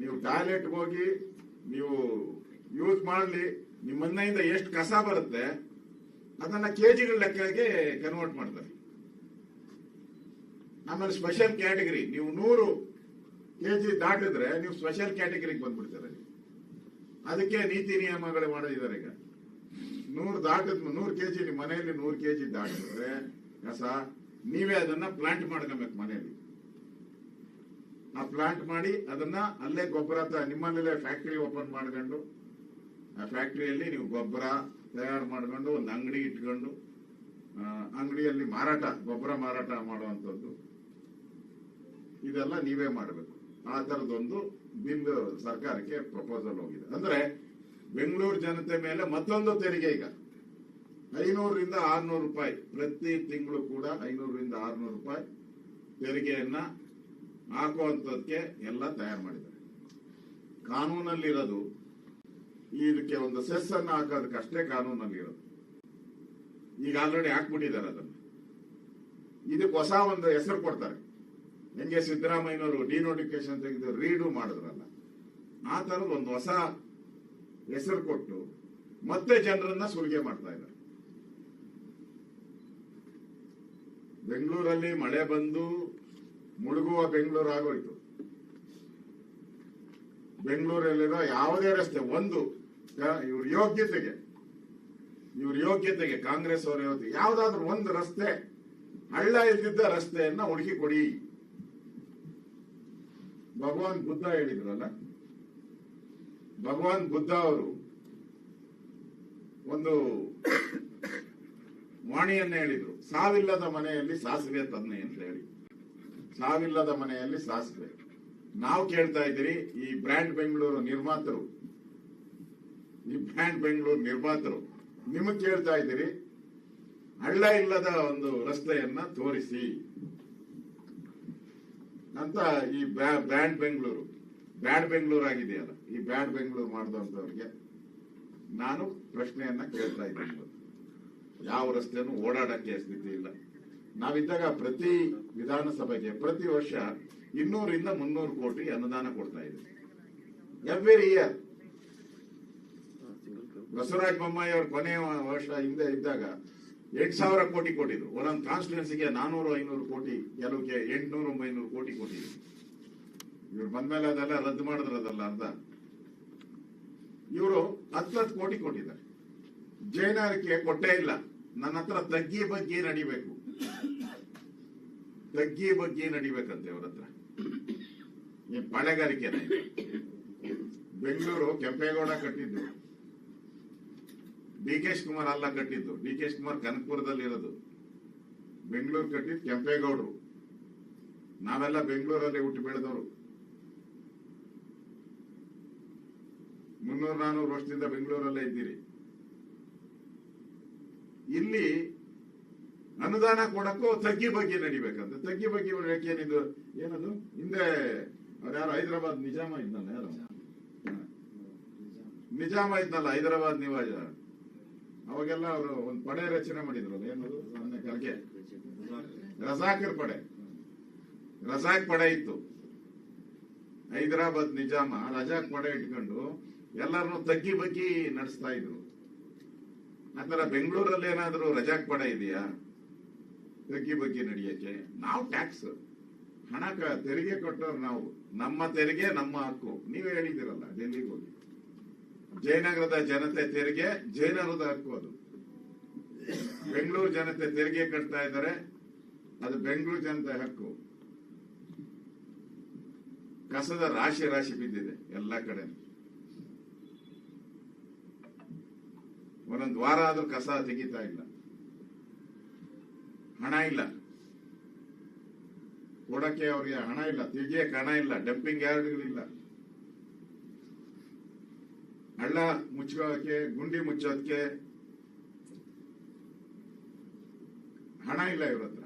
ನೀವು ಟಾಯ್ಲೆಟ್ ಹೋಗಿ, ನೀವು ಯೂಸ್ ಮಾಡಲಿ ನಿಮ್ಮ ಮನೆಯಿಂದ ಎಷ್ಟು ಕಸ ಬರುತ್ತೆ, ಅದನ್ನ ಕೆಜಿಗಳ ಲೆಕ್ಕಕ್ಕೆ ಕನ್ವರ್ಟ್ ಮಾಡ್ತಾರೆ. ಆಮೇಲೆ ಸ್ಪೆಷಲ್ ಕ್ಯಾಟಗರಿ ನೀವು ನೂರು ಕೆಜಿ ದಾಟಿದ್ರೆ ನೀವು ಸ್ಪೆಷಲ್ ಕ್ಯಾಟಗರಿಗೆ ಬಂದ್ಬಿಡ್ತಾರೆ. ಅದಕ್ಕೆ ನೀತಿ ನಿಯಮಗಳು ಮಾಡಿದ್ದಾರೆ ಈಗ. ನೂರು ದಾಟಿದ್, ನೂರು ಕೆಜಿ ನಿಮ್ಮ ಮನೆಯಲ್ಲಿ ನೂರು ಕೆಜಿ ದಾಟಿದ್ರೆ ಕಸ ನೀವೇ ಅದನ್ನ ಪ್ಲಾಂಟ್ ಮಾಡ್ಕೊಬೇಕು ಮನೆಯಲ್ಲಿ. ಆ ಪ್ಲಾಂಟ್ ಮಾಡಿ ಅದನ್ನ ಅಲ್ಲೇ ಗೊಬ್ಬರ ನಿಮ್ಮಲ್ಲೇ ಫ್ಯಾಕ್ಟರಿ ಓಪನ್ ಮಾಡ್ಕೊಂಡು, ಆ ಫ್ಯಾಕ್ಟರಿಯಲ್ಲಿ ನೀವು ಗೊಬ್ಬರ ತಯಾರು ಮಾಡ್ಕೊಂಡು, ಒಂದು ಅಂಗಡಿ ಇಟ್ಕೊಂಡು ಅಂಗಡಿಯಲ್ಲಿ ಮಾರಾಟ, ಗೊಬ್ಬರ ಮಾರಾಟ ಮಾಡುವಂಥದ್ದು. ಇದೆಲ್ಲ ನೀವೇ ಮಾಡಬೇಕು. ಆ ತರದೊಂದು ಬಿಲ್ ಸರ್ಕಾರಕ್ಕೆ ಪ್ರಪೋಸಲ್ ಹೋಗಿದೆ. ಅಂದ್ರೆ ಬೆಂಗಳೂರು ಜನತೆ ಮೇಲೆ ಮತ್ತೊಂದು ತೆರಿಗೆ ಈಗ. ಐನೂರರಿಂದ ಆರ್ನೂರು ರೂಪಾಯಿ. ಪ್ರತಿ ತಿಂಗಳು ಕೂಡ ಐನೂರರಿಂದ ಆರ್ನೂರು ರೂಪಾಯಿ ತೆರಿಗೆಯನ್ನ ಹಾಕುವಂಥದ್ದಕ್ಕೆ ಎಲ್ಲ ತಯಾರು ಮಾಡಿದ್ದಾರೆ. ಕಾನೂನಲ್ಲಿರೋದು ಇದಕ್ಕೆ ಒಂದು ಸೆಸ್ ಅನ್ನ ಹಾಕೋದಕ್ಕಷ್ಟೇ ಕಾನೂನಲ್ಲಿರೋದು. ಈಗ ಆಲ್ರೆಡಿ ಹಾಕ್ಬಿಟ್ಟಿದ್ದಾರೆ ಅದನ್ನ. ಇದಕ್ಕೆ ಹೊಸ ಒಂದು ಹೆಸರು ಕೊಡ್ತಾರೆ. ಹೆಂಗೆ ಸಿದ್ದರಾಮಯ್ಯನವರು ಡಿನೋಟಿಫಿಕೇಶನ್ ತೆಗೆದು ರೀಡು ಮಾಡಿದ್ರಲ್ಲ, ಆ ಥರದ ಒಂದು ಹೊಸ ಹೆಸರು ಕೊಟ್ಟು ಮತ್ತೆ ಜನರನ್ನ ಸುಲಿಗೆ ಮಾಡ್ತಾ ಇದ್ದಾರೆ. ಬೆಂಗಳೂರಲ್ಲಿ ಮಳೆ ಬಂದು ಮುಳುಗುವ ಬೆಂಗಳೂರು ಆಗೋಯ್ತು. ಬೆಂಗಳೂರಲ್ಲಿರೋ ಯಾವುದೇ ರಸ್ತೆ, ಒಂದು ಇವ್ರ ಯೋಗ್ಯತೆಗೆ ಇವ್ರ ಯೋಗ್ಯತೆಗೆ ಕಾಂಗ್ರೆಸ್ ಅವರ ಯಾವ್ದಾದ್ರು ಒಂದು ರಸ್ತೆ, ಹಳ್ಳ ಇದ್ದಿದ್ದ ರಸ್ತೆಯನ್ನ ಹುಡುಕಿ ಕೊಡಿ. ಭಗವಾನ್ ಬುದ್ಧ ಹೇಳಿದ್ರಲ್ಲ, ಭಗವಾನ್ ಬುದ್ಧ ಅವರು ಒಂದು ವಾಣಿಯನ್ನ ಹೇಳಿದ್ರು. ಸಾವಿಲ್ಲದ ಮನೆಯಲ್ಲಿ ಸಾಸಿವೆ ತನ್ನೆ ಅಂತ ಹೇಳಿ. ಸಾವಿಲ್ಲದ ಮನೆಯಲ್ಲಿ ಸಾಸಿವೆ. ನಾವು ಕೇಳ್ತಾ ಇದ್ದೀರಿ, ಈ ಬ್ರ್ಯಾಂಡ್ ಬೆಂಗಳೂರು ನಿರ್ಮಾತರು. ಈ ಬ್ರ್ಯಾಂಡ್ ಬೆಂಗಳೂರು ನಿರ್ಮಾತರು. ನಿಮಗ್ ಕೇಳ್ತಾ ಇದ್ದೀರಿ, ಹಳ್ಳ ಇಲ್ಲದ ಒಂದು ರಸ್ತೆಯನ್ನ ತೋರಿಸಿ ಅಂತ ಈ ಬ್ರ್ಯಾಂಡ್ ಬೆಂಗಳೂರು. ಬ್ಯಾಡ್ ಬೆಂಗಳೂರು ಆಗಿದೆಯಲ್ಲ, ಈ ಬ್ಯಾಡ್ ಬೆಂಗಳೂರು ಮಾಡಿದಂತವ್ರಿಗೆ ನಾನು ಪ್ರಶ್ನೆಯನ್ನ ಕೇಳ್ತಾ ಇದ್ದೀನಿ. ಯಾವ ರಸ್ತೆನೂ ಓಡಾಡಕ್ಕೆ ಸ್ಥಿತಿ ಇಲ್ಲ. ನಾವಿದ್ದಾಗ ಪ್ರತಿ ವಿಧಾನಸಭೆಗೆ ಪ್ರತಿ ವರ್ಷ ಇನ್ನೂರಿಂದ ಮುನ್ನೂರು ಕೋಟಿ ಅನುದಾನ ಕೊಡ್ತಾ ಇದ್ದೀವಿ ಎವ್ರಿ ಇಯರ್ ಬಸವರಾಜ ಬೊಮ್ಮಾಯಿ ಅವ್ರ ಕೊನೆಯ ವರ್ಷ ಹಿಂದೆ ಇದ್ದಾಗ ಎಂಟ್ ಸಾವಿರ ಕೋಟಿ ಕೊಟ್ಟಿದ್ರು. ಒಂದೊಂದು ಕಾನ್ಸ್ಟಿಟ್ಯೂನ್ಸಿಗೆ ನಾನೂರು, ಐನೂರು ಕೋಟಿ, ಕೆಲವಕ್ಕೆ ಎಂಟುನೂರು, ಒಂಬೈನೂರು ಕೋಟಿ ಕೊಟ್ಟಿದ್ರು. ಇವ್ರು ಬಂದ್ಮೇಲೆ ಅದೆಲ್ಲ ರದ್ದು ಮಾಡಿದ್ರು ಅದಲ್ಲ ಅರ್ಧ. ಇವರು ಹತ್ತತ್ತು ಕೋಟಿ ಕೊಟ್ಟಿದ್ದಾರೆ. ಜೈನರಿಗೆ ಕೊಟ್ಟೇ ಇಲ್ಲ. ನನ್ನ ಹತ್ರ ತಗ್ಗಿ ಬಗ್ಗೆ ನಡಿಬೇಕು. ತಗ್ಗಿ ಬಗ್ಗೆ ನಡಿಬೇಕಂತೆ ಅವ್ರ ಹತ್ರ. ಪಾಳೆಗಾರಿಕೆನ? ಬೆಂಗಳೂರು ಕೆಂಪೇಗೌಡ ಕಟ್ಟಿದ್ದು. ಡಿ ಕೆಶ್ ಕುಮಾರ್ ಅಲ್ಲ ಕಟ್ಟಿದ್ದು. ಡಿ ಕೆಶ್ ಕುಮಾರ್ ಕನಕಪುರದಲ್ಲಿ ಇರೋದು. ಬೆಂಗಳೂರು ಕಟ್ಟಿದ್ದು ಕೆಂಪೇಗೌಡರು. ನಾವೆಲ್ಲ ಬೆಂಗಳೂರಲ್ಲಿ ಹುಟ್ಟಿ ಬೆಳೆದವರು. ಮುನ್ನೂರು ನಾನೂರು ವರ್ಷದಿಂದ ಬೆಂಗಳೂರಲ್ಲೇ ಇದ್ದೀರಿ. ಇಲ್ಲಿ ಅನುದಾನ ಕೊಡಕ್ಕೂ ತಗ್ಗಿ ಬಗ್ಗೆ ನಡಿಬೇಕಂತ. ತಗ್ಗಿ ಬಗ್ಗೆ ಏನಿದು? ಏನದು? ಹಿಂದೆ ಯಾರು? ಹೈದರಾಬಾದ್ ನಿಜಾಮ ಇದ್ನಲ್ಲ ಯಾರು. ನಿಜಾಮ ಇದ್ನಲ್ಲ ಹೈದರಾಬಾದ್ ನಿವಾಜ. ಅವಾಗೆಲ್ಲ ಅವರು ಒಂದು ಪಡೆ ರಚನೆ ಮಾಡಿದ್ರಲ್ಲ, ಏನದು? ಕರ್ಗೆ ರಜಾಕರ್ ಪಡೆ. ರಜಾಕ್ ಪಡೆ ಇತ್ತು. ಹೈದರಾಬಾದ್ ನಿಜಾಮ, ರಜಾಕ್ ಪಡೆ ಇಟ್ಕೊಂಡು ಎಲ್ಲರನ್ನು ತಗ್ಗಿ ಬಗ್ಗಿ ನಡೆಸ್ತಾ ಇದ್ರು. ಆತರ ಬೆಂಗಳೂರಲ್ಲಿ ಏನಾದರೂ ರಜಾಕ್ ಪಡ ಇದೆಯಾ? ಬಗ್ಗೆ ಬಗ್ಗೆ ನಡೆಯಕ್ಕೆ? ನಾವು ಟ್ಯಾಕ್ಸ್ ಹಣ ತೆರಿಗೆ ಕೊಟ್ಟವ್ರು ನಾವು. ನಮ್ಮ ತೆರಿಗೆ, ನಮ್ಮ ಹಕ್ಕು. ನೀವೇ ಹೇಳಿದಿರಲ್ಲ ಡೆಲ್ಲಿಗೆ ಹೋಗಿ. ಜಯನಗರದ ಜನತೆ ತೆರಿಗೆ ಜಯನಗರದ ಹಕ್ಕು ಅದು. ಬೆಂಗಳೂರು ಜನತೆ ತೆರಿಗೆ ಕಟ್ತಾ ಇದ್ದಾರೆ, ಅದು ಬೆಂಗಳೂರು ಜನತೆ ಹಕ್ಕು. ಕಸದ ರಾಶಿ ರಾಶಿ ಬಿದ್ದಿದೆ ಎಲ್ಲ ಕಡೆ ಒಂದೊಂದು ವಾರ ಆದ್ರೂ ಕಸ ತೆಗಿತಾ ಇಲ್ಲ. ಹಣ ಇಲ್ಲ. ಕೊಡಕ್ಕೆ ಅವ್ರಿಗೆ ಹಣ ಇಲ್ಲ, ತೆಗಿಯಕ್ಕೆ ಹಣ ಇಲ್ಲ, ಡಂಪಿಂಗ್ ಯಾರ್ಡ್ಗಳಿಲ್ಲ ಹಳ್ಳ ಮುಚ್ಚೋಕೆ, ಗುಂಡಿ ಮುಚ್ಚೋದಕ್ಕೆ ಹಣ ಇಲ್ಲ ಇವ್ರ ಹತ್ರ.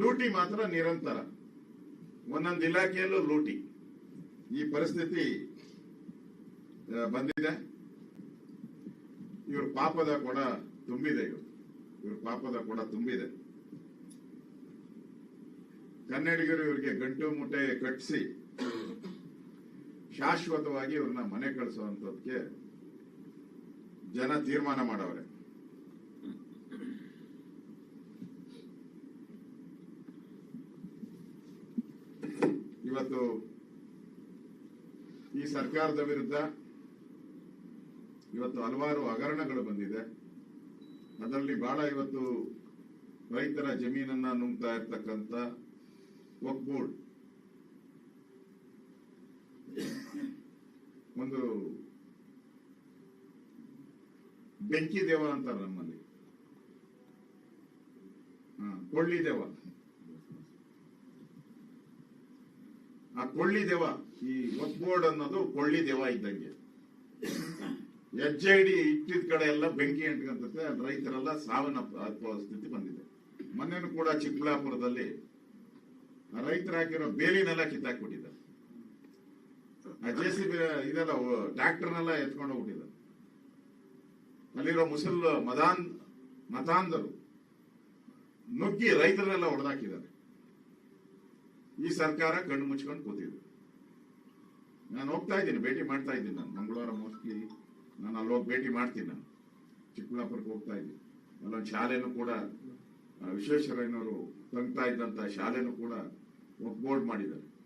ಲೂಟಿ ಮಾತ್ರ ನಿರಂತರ. ಒಂದೊಂದು ಇಲಾಖೆಯಲ್ಲೂ ಲೂಟಿ. ಈ ಪರಿಸ್ಥಿತಿ ಬಂದಿದೆ. ಇವ್ರ ಪಾಪದ ಕೊಡ ತುಂಬಿದೆ ಇವರು. ಇವ್ರ ಪಾಪದ ಕೊಡ ತುಂಬಿದೆ. ಕನ್ನಡಿಗರು ಇವರಿಗೆ ಗಂಟು ಮುಟ್ಟೆ ಕಟ್ಟಿಸಿ ಶಾಶ್ವತವಾಗಿ ಇವ್ರನ್ನ ಮನೆ ಕಳಿಸುವಂತದಕ್ಕೆ ಜನ ತೀರ್ಮಾನ ಮಾಡವ್ರೆ. ಇವತ್ತು ಈ ಸರ್ಕಾರದ ವಿರುದ್ಧ ಇವತ್ತು ಹಲವಾರು ಹಗರಣಗಳು ಬಂದಿದೆ. ಅದರಲ್ಲಿ ಬಹಳ ಇವತ್ತು ರೈತರ ಜಮೀನನ್ನ ನುಂಗ್ತಾ ಇರ್ತಕ್ಕಂಥ ಒಗ್ಗೂಡ್ ಒಂದು ಬೆಂಕಿ ದೇವ ಅಂತಾರೆ ನಮ್ಮಲ್ಲಿ. ಕೊಳ್ಳಿ ದೇವ. ಆ ಕೊಳ್ಳಿ ದೇವ, ಈ ಒಕ್ಬೋರ್ಡ್ ಅನ್ನೋದು ಕೊಳ್ಳಿ ದೇವ ಇದ್ದಂಗೆ. ಹೆಜ್ಜೆ ಡಿ ಇಟ್ಟಿದ ಕಡೆ ಎಲ್ಲ ಬೆಂಕಿ ಅಂಟ್ಕೊಂತತೆ ರೈತರೆಲ್ಲ ಸಾವಿನ ಸ್ಥಿತಿ ಬಂದಿದೆ. ಮೊನ್ನೆನೂ ಕೂಡ ಚಿಕ್ಕಬಳ್ಳಾಪುರದಲ್ಲಿ ರೈತರು ಹಾಕಿರೋ ಬೇಲಿನೆಲ್ಲ ಕಿತ್ತಾಕ್ಬಿಟ್ಟಿದ್ದಾರೆ. ಜೆ ಸಿ ಬಿ ಇದೆಲ್ಲ ಟ್ರ್ಯಾಕ್ಟರ್ನೆಲ್ಲ ಎತ್ಕೊಂಡು ಹೋಗ್ಬಿಟ್ಟಿದ್ದಾರೆ. ಅಲ್ಲಿರೋ ಮುಸಲ್ ಮದಾನ್, ಮತಾಂಧರು ನುಗ್ಗಿ ರೈತರನ್ನೆಲ್ಲ ಹೊಡೆದಾಕಿದ್ದಾರೆ. ಈ ಸರ್ಕಾರ ಕಣ್ಣು ಮುಚ್ಕೊಂಡು ಕೂತಿದೆ. ನಾನು ಹೋಗ್ತಾ ಇದ್ದೀನಿ, ಭೇಟಿ ಮಾಡ್ತಾ ಇದ್ದೀನಿ ನಾನು. ಮಂಗಳವಾರ ಮೋಸ್ಟ್ಲಿ ನಾನು ಅಲ್ಲಿ ಹೋಗಿ ಭೇಟಿ ಮಾಡ್ತೀನಿ ನಾನು. ಚಿಕ್ಕಬಳ್ಳಾಪುರಕ್ಕೆ ಹೋಗ್ತಾ ಇದ್ದೀನಿ. ಅಲ್ಲೊಂದು ಶಾಲೆನೂ ಕೂಡ ವಿಶ್ವೇಶ್ವರಯ್ಯನವರು ತಂಗ್ತಾ ಇದ್ದಂಥ ಶಾಲೆನೂ ಕೂಡ ಬೋರ್ಡ್ ಮಾಡಿದ್ದಾರೆ.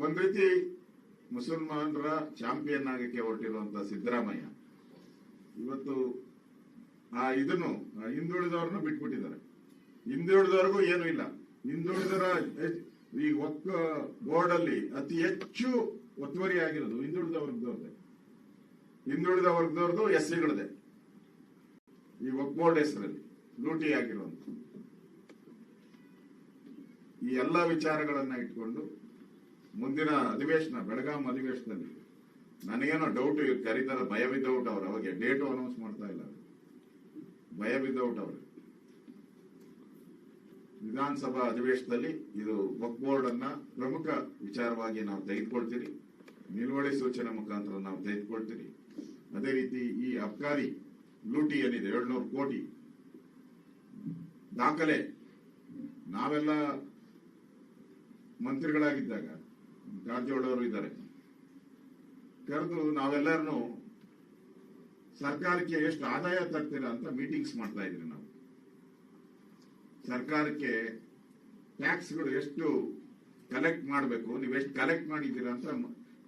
ಒಂದ್ ರೀತಿ ಮುಸಲ್ಮಾನರ ಚಾಂಪಿಯನ್ ಆಗಕ್ಕೆ ಹೊರಟಿರುವಂತ ಸಿದ್ದರಾಮಯ್ಯ, ಇವತ್ತು, ಆ, ಇದನ್ನು ಹಿಂದುಳಿದವ್ರನ್ನ ಬಿಟ್ಬಿಟ್ಟಿದ್ದಾರೆ. ಹಿಂದುಳಿದವ್ರಿಗೂ ಏನು ಇಲ್ಲ. ಹಿಂದುಳಿದರ ಈ ಒಕ್ಕ ಬೋರ್ಡ್ ಅಲ್ಲಿ ಅತಿ ಹೆಚ್ಚು ಒತ್ತುವರಿ ಆಗಿರೋದು ಹಿಂದುಳಿದ ವರ್ಗದವ್ರದ್ದು. ಹಿಂದುಳಿದ ವರ್ಗದವ್ರದ್ದು ಎಸ್ ಸಿಗಳದೆ ಈ ಒಕ್ಮೋಡ್ ಹೆಸರಲ್ಲಿ ಲೂಟಿ ಆಗಿರುವಂತ ಈ ಎಲ್ಲ ವಿಚಾರಗಳನ್ನ ಇಟ್ಕೊಂಡು ಮುಂದಿನ ಅಧಿವೇಶನ, ಬೆಳಗಾಂ ಅಧಿವೇಶನದಲ್ಲಿ ನನಗೇನೋ ಡೌಟ್ ಕರೀತಾರ, ಭಯ ಬಿದ್ದೌಟ್ ಅವ್ರು. ಅವಾಗ ಡೇಟು ಅನೌನ್ಸ್ ಮಾಡ್ತಾ ಇಲ್ಲ. ಭಯ ಬಿದ್ದೌಟ್ ಅವರು. ವಿಧಾನಸಭಾ ಅಧಿವೇಶನದಲ್ಲಿ ಇದು ವಕ್ ಬೋರ್ಡ್ ಅನ್ನ ಪ್ರಮುಖ ವಿಚಾರವಾಗಿ ನಾವು ತೆಗೆದುಕೊಳ್ತೀರಿ. ನಿಲುವಳಿ ಸೂಚನೆ ಮುಖಾಂತರ ನಾವು ತೆಗೆದುಕೊಳ್ತೀರಿ. ಅದೇ ರೀತಿ ಈ ಅಬ್ಕಾರಿ ಲೂಟಿ ಏನಿದೆ, ಏಳ್ನೂರು ಕೋಟಿ ದಾಖಲೆ. ನಾವೆಲ್ಲ ಮಂತ್ರಿಗಳಾಗಿದ್ದಾಗ ಕಾರಜೋಳ ಅವರು ಇದ್ದಾರೆ. ಕರೆದು ನಾವೆಲ್ಲರನ್ನು ಸರ್ಕಾರಕ್ಕೆ ಎಷ್ಟು ಆದಾಯ ತರ್ತೀರಾ ಅಂತ ಮೀಟಿಂಗ್ಸ್ ಮಾಡ್ತಾ ಇದ್ರಿ ನಾವು. ಸರ್ಕಾರಕ್ಕೆ ಟ್ಯಾಕ್ಸ್ಗಳು ಎಷ್ಟು ಕಲೆಕ್ಟ್ ಮಾಡಬೇಕು ನೀವು ಎಷ್ಟು ಕಲೆಕ್ಟ್ ಮಾಡಿದ್ದೀರಾ ಅಂತ